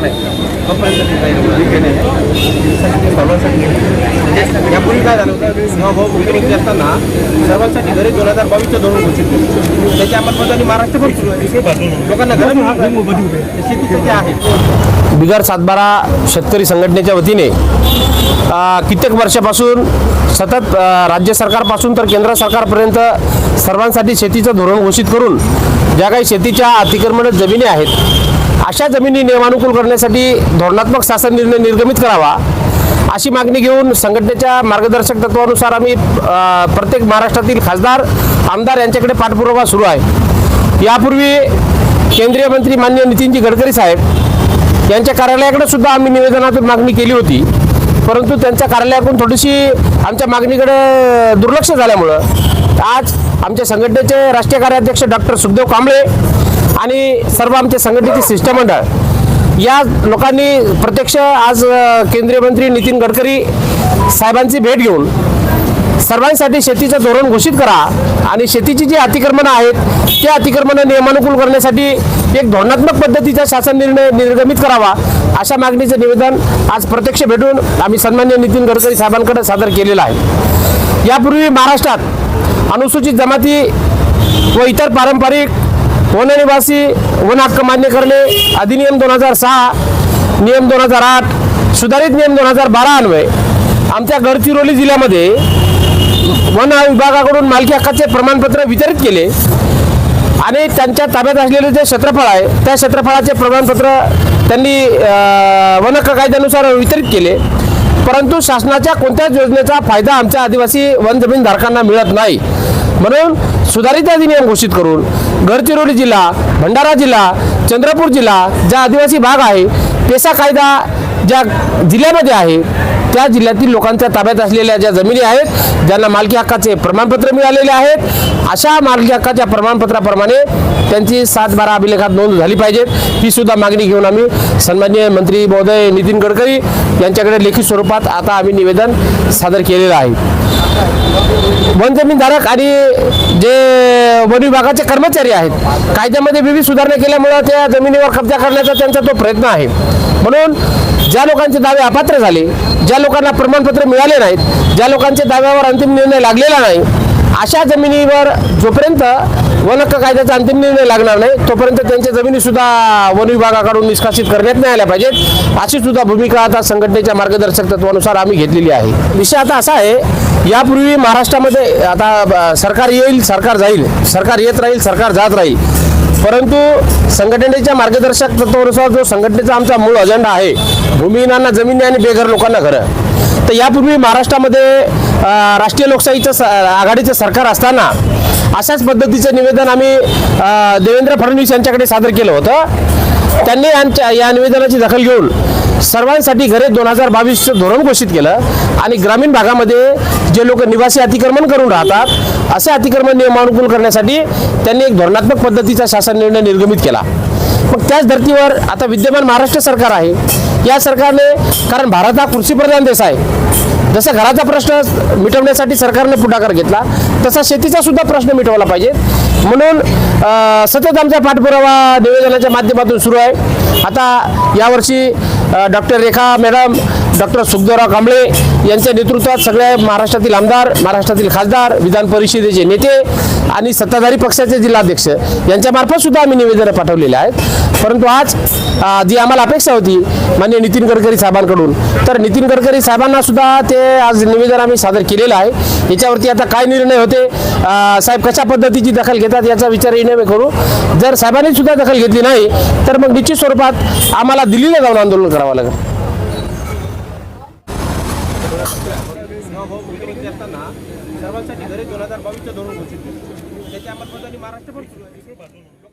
नाही. सर्वांसाठी. म्हणजे यापूर्वी काय झालं होतं जेव्हा भाऊ मुख्यमंत्री असताना सर्वांसाठी घरे दोन हजार बावीसचं धोरण घोषित केलं. त्याच्या अंमलबजावणी महाराष्ट्रभर सुरू आहे. लोकांना घर जे आहे? बिगर सातबारा शेतकरी संघटनेच्या वतीने कित्येक वर्षापासून सतत राज्य सरकारपासून तर केंद्र सरकारपर्यंत सर्वांसाठी शेतीचं धोरण घोषित करून ज्या काही शेतीच्या अतिक्रमण जमिनी आहेत अशा जमिनी नियमानुकूल करण्यासाठी धोरणात्मक शासन निर्णय निर्गमित करावा अशी मागणी घेऊन संघटनेच्या मार्गदर्शक तत्वानुसार आम्ही प्रत्येक महाराष्ट्रातील खासदार आमदार यांच्याकडे पाठपुरावा सुरू आहे. यापूर्वी केंद्रीय मंत्री मान्य नितीनजी गडकरी साहेब यांच्या कार्यालयाकडे सुद्धा आम्ही निवेदनातून मागणी केली होती. परंतु त्यांच्या कार्यालयाकडून थोडीशी आमच्या मागणीकडे दुर्लक्ष झाल्यामुळं आज आमच्या संघटनेचे राष्ट्रीय कार्याध्यक्ष डॉक्टर सुखदेव कांबळे आणि सर्व आमचे संघटनेचे शिष्टमंडळ या लोकांनी प्रत्यक्ष आज केंद्रीय मंत्री नितीन गडकरी साहेबांची भेट घेऊन सर्वांसाठी शेतीचं धोरण घोषित करा आणि शेतीची जी अतिक्रमणं आहेत त्या अतिक्रमणं नियमानुकूल करण्यासाठी एक धोरणात्मक पद्धतीचा शासन निर्णय निर्गमित करावा अशा मागणीचं निवेदन आज प्रत्यक्ष भेटून आम्ही सन्मान्य नितीन गडकरी साहेबांकडे सादर केलेलं आहे. यापूर्वी महाराष्ट्रात अनुसूचित जमाती व इतर पारंपरिक वननिवासी वन हक्क मान्य करणे अधिनियम दोन हजार सहा नियम दोन हजार आठ सुधारित नियम दोन हजार बारा अन्वये. आमच्या गडचिरोली जिल्ह्यामध्ये वन विभागाकडून मालकी हक्काचे प्रमाणपत्र वितरित केले. आणि त्यांच्या ताब्यात असलेले जे क्षेत्रफळ आहे त्या क्षेत्रफळाचे प्रमाणपत्र त्यांनी वन हक्क कायद्यानुसार वितरित केले. परंतु शासनाच्या कोणत्याच योजनेचा फायदा आमच्या आदिवासी वन जमीन धारकांना मिळत नाही. म्हणून सुधारित अधिनियम घोषित करून गडचिरोली जिल्हा भंडारा जिल्हा चंद्रपूर जिल्हा ज्या आदिवासी भाग आहे पेसा कायदा ज्या जिल्ह्यामध्ये आहे त्या जिल्ह्यातील लोकांच्या ताब्यात असलेल्या ज्या जमिनी आहेत ज्यांना मालकी हक्काचे प्रमाणपत्र मिळालेले आहेत अशा मालकी हक्काच्या प्रमाणपत्राप्रमाणे त्यांची सात बारा अभिलेखात नोंद झाली पाहिजे. ही सुद्धा मागणी घेऊन आम्ही सन्मान्य मंत्री महोदय नितीन गडकरी यांच्याकडे लेखी स्वरूपात आता आम्ही निवेदन सादर केलेलं आहे. वन जमीनधारक आणि जे वन विभागाचे कर्मचारी आहेत कायद्यामध्ये विविध सुधारणा केल्यामुळं त्या जमिनीवर कब्जा करण्याचा त्यांचा तो प्रयत्न आहे. म्हणून ज्या लोकांचे दावे अपात्र झाले ज्या लोकांना प्रमाणपत्र मिळाले नाहीत ज्या लोकांच्या दाव्यावर अंतिम निर्णय लागलेला नाही अशा जमिनीवर जोपर्यंत वन हक्क कायद्याचा अंतिम निर्णय लागणार नाही तोपर्यंत त्यांच्या जमिनी सुद्धा वन विभागाकडून निष्कासित करण्यात नाही आल्या पाहिजेत. अशी सुद्धा भूमिका आता संघटनेच्या मार्गदर्शक तत्वानुसार आम्ही घेतलेली आहे. विषय आता असा आहे यापूर्वी महाराष्ट्रामध्ये आता सरकार येईल सरकार जाईल. सरकार येत राहील सरकार जात राहील. परंतु संघटनेच्या मार्गदर्शक तत्वानुसार जो संघटनेचा आमचा मूळ अजेंडा आहे भूमिहीनांना जमिनी आणि बेघर लोकांना घरं. तर यापूर्वी महाराष्ट्रामध्ये राष्ट्रीय लोकशाहीचं स आघाडीचं सरकार असताना अशाच पद्धतीचं निवेदन आम्ही देवेंद्र फडणवीस यांच्याकडे सादर केलं होतं. त्यांनी यांच्या या निवेदनाची दखल घेऊन सर्वांसाठी घरे दोन हजार बावीसचं धोरण घोषित केलं आणि ग्रामीण भागामध्ये जे लोक निवासी अतिक्रमण करून राहतात असे अतिक्रमण नियमानुकूल करण्यासाठी त्यांनी एक धोरणात्मक पद्धतीचा शासन निर्णय निर्गमित केला. मग त्याच धर्तीवर आता विद्यमान महाराष्ट्र सरकार आहे. या सरकारने कारण भारत हा कृषीप्रधान देश आहे जसा घराचा प्रश्न मिटवण्यासाठी सरकारने पुढाकार घेतला तसा शेतीचा सुद्धा प्रश्न मिटवला पाहिजे. म्हणून सतत आमचा पाठपुरावा निवेदनाच्या माध्यमातून सुरू आहे. आता यावर्षी doctor Rekha madam doctor Sukhdevrao Kamble यांच्या नेतृत्वात सगळ्या महाराष्ट्रातील आमदार महाराष्ट्रातील खासदार विधान परिषदेचे नेते आणि सत्ताधारी पक्षाचे जिल्हाध्यक्ष यांच्यामार्फत सुद्धा आम्ही निवेदनं पाठवलेले आहेत. परंतु आज जी आम्हाला अपेक्षा होती माननीय नितीन गडकरी साहेबांकडून तर नितीन गडकरी साहेबांना सुद्धा ते आज निवेदन आम्ही सादर केलेलं आहे. याच्यावरती आता काय निर्णय होते? साहेब कशा पद्धतीची दखल घेतात याचा विचारही नाही करू. जर साहेबांनी सुद्धा दखल घेतली नाही तर मग निश्चित स्वरूपात आम्हाला दिल्लीला जाऊन आंदोलन करावं लागेल. सर्वांसाठी घरी दोन हजार बावीसचं धोरण घोषित केलं. त्याच्या अंमलबजावणी महाराष्ट्र पण सुरू आहे.